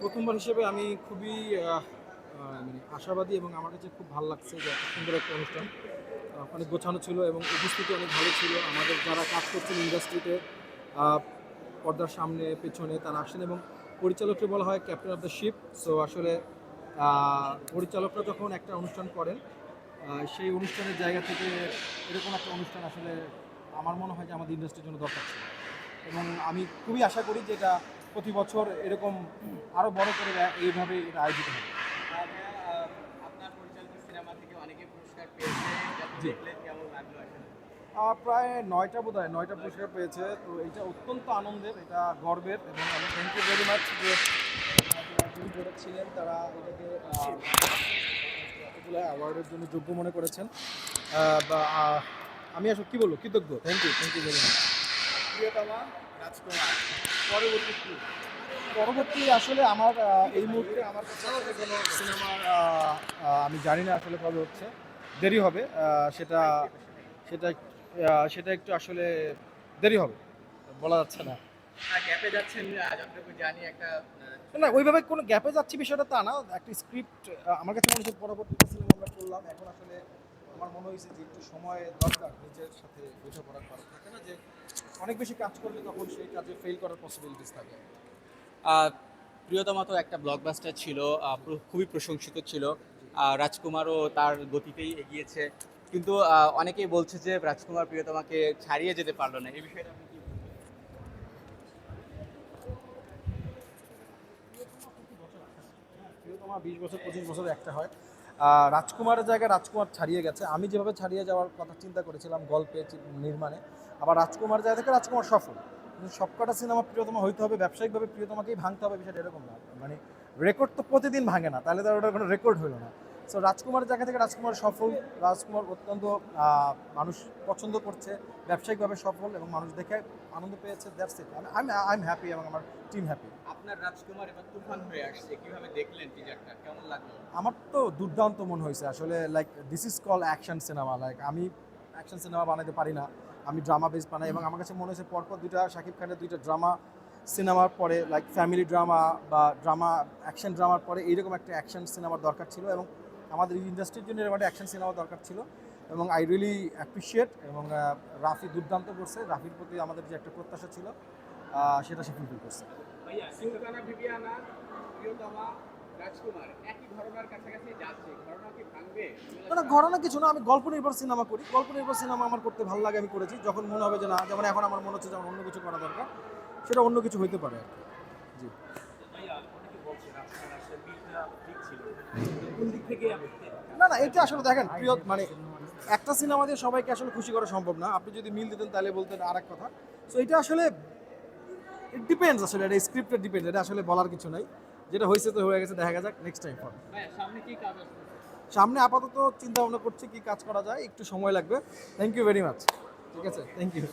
প্রথমবার হিসেবে আমি খুবই মানে আশাবাদী এবং আমার কাছে খুব ভালো লাগছে যে এত সুন্দর একটা অনুষ্ঠান অনেক গোছানো ছিল এবং উপস্থিতি অনেক ভালো ছিল। আমাদের যারা কাজ করছেন ইন্ডাস্ট্রিতে পর্দার সামনে, পেছনে তারা আসেন এবং পরিচালককে বলা হয় captain of the ship. So আসলে পরিচালকরা যখন একটা অনুষ্ঠান করেন সেই অনুষ্ঠানের জায়গা থেকে এরকম একটা অনুষ্ঠান আসলে আমার মনে হয় যে আমাদের ইন্ডাস্ট্রির জন্য দরকার ছিল। এবং আমি খুবই আশা করি যে এটা প্রতি বছর এরকম আরও বড় করে এইভাবে এটা আয়োজিত হবে। প্রায় নয়টা বোধ হয় নয়টা পুরস্কার পেয়েছে। তো এটা অত্যন্ত আনন্দের, এটা গর্বের এবং আমি থ্যাংক ইউ ভেরি মাচ যে ছিলেন, তারা এটাকে আহ, অ্যাওয়ার্ডের জন্য যোগ্য মনে করেছেন। বা আমি আসলে কী বলব? কৃতজ্ঞ। Thank you thank you very much Priyotoma Rajkumar পরবর্তী পরবর্তী আসলে আমার এই মুহূর্তে আমার কোনো সিনেমার আমি জানি না আসলে কবে হচ্ছে। দেরি হবে সেটা সেটা সেটা একটু আসলে দেরি হবে বলা যাচ্ছে না। গ্যাপে যাচ্ছেন যতটুকু জানি একটা না ওইভাবে কোনো গ্যাপে যাচ্ছি বিষয়টা তা না একটা স্ক্রিপ্ট আমার কাছে মনে হচ্ছে আমরা করলাম এখন আসলে আমার মনে হয়েছে যে একটু সময় দরকার নিজের সাথে বোঝাপড়া করা থাকে না যে অনেক বেশি কাজ করলে তখন সেই কাজে ফেল করার পসিবিলিটিস থাকে। প্রিয়তমা তো একটা ব্লকবাস্টার ছিল খুবই প্রশংসিত ছিল রাজকুমারও তার গতিতেই এগিয়েছে কিন্তু অনেকেই বলছে যে রাজকুমার প্রিয়তমাকে ছাড়িয়ে যেতে পারল না এই বিষয়টা প্রিয়তমা বিশ বছর, পঁচিশ বছর একটা হয়। রাজকুমারের জায়গায় রাজকুমার ছাড়িয়ে গেছে। আমি যেভাবে ছাড়িয়ে যাওয়ার কথা চিন্তা করেছিলাম গল্পে নির্মাণে, আবার রাজকুমার জায়গা থেকে রাজকুমার সফল। কিন্তু সবকটা সিনেমা প্রিয়তমা হইতে হবে, ব্যবসায়িকভাবে প্রিয়তমাকেই ভাঙতে হবে বিষয়টা এরকম না। মানে রেকর্ড তো প্রতিদিন ভাঙে না, তাহলে তো আর ওটার কোনো রেকর্ড হলো না। সো রাজকুমারের জায়গা থেকে রাজকুমার সফল, রাজকুমার অত্যন্ত মানুষ পছন্দ করছে, ব্যবসায়িকভাবে সফল এবং মানুষ দেখে আনন্দ পেয়েছে that's it I am happy এবং আমার টিম হ্যাপি আপনার রাজকুমার এবার তুফান হয়ে আসছে, কীভাবে দেখলেন টিজারটা কেমন লাগল? আমার তো দুর্দান্ত মনে হয়েছে, আসলে like this is call action cinema like আমি অ্যাকশন সিনেমা বানাতে পারি না, আমি ড্রামা বেস বানাই এবং আমার কাছে মনে হয়েছে পরপর দুইটা, শাকিব খানের দুইটা ড্রামা সিনেমার পরে লাইক ফ্যামিলি ড্রামা বা ড্রামা অ্যাকশন ড্রামার পরে এইরকম একটা অ্যাকশন সিনেমার দরকার ছিল এবং আমাদের ইন্ডাস্ট্রির জন্য এরকম একটা অ্যাকশন সিনেমা দরকার ছিল এবং আই রিয়েলি অ্যাপ্রিসিয়েট এবং রাফি দুর্দান্ত করছে, রাফির প্রতি আমাদের যে একটা প্রত্যাশা ছিল সেটা সে ফুলফিল করছে। সুলতানা বিবিয়ানা প্রিয়তমা রাজকুমার একই ঘটনার কাছাকাছি যাচ্ছে। ঘটনা কি ভাঙবে? না ঘটনা কিছু না আমি গল্প নির্ভর সিনেমা করি। গল্প নির্ভর সিনেমা আমার করতে ভালো লাগে আমি করেছি। যখন মনে হবে যে না যেমন এখন আমার মনে হচ্ছে যেমন অন্য কিছু করা দরকার সেটা অন্য কিছু হইতে পারে জি। না না এটা আসলে দেখেন প্রিয় মানে একটা সিনেমা দিয়ে সবাইকে আসলে খুশি করা সম্ভব না। আপনি যদি মিল দিতেন তাহলে বলতেন আর এক কথা। সো এটা আসলে ইট ডিপেন্ডস আসলে এটা স্ক্রিপ্টের ডিপেন্ডস এটা আসলে বলার কিছু নাই। যেটা হয়েছে তো হয়ে গেছে দেখা যাক নেক্সট টাইম ফর সামনে কি কাজ আছে? সামনে আপাতত চিন্তা ভাবনা করছি কি কাজ করা যায় একটু সময় লাগবে। থ্যাংক ইউ ভেরি মাচ ঠিক আছে? Thank you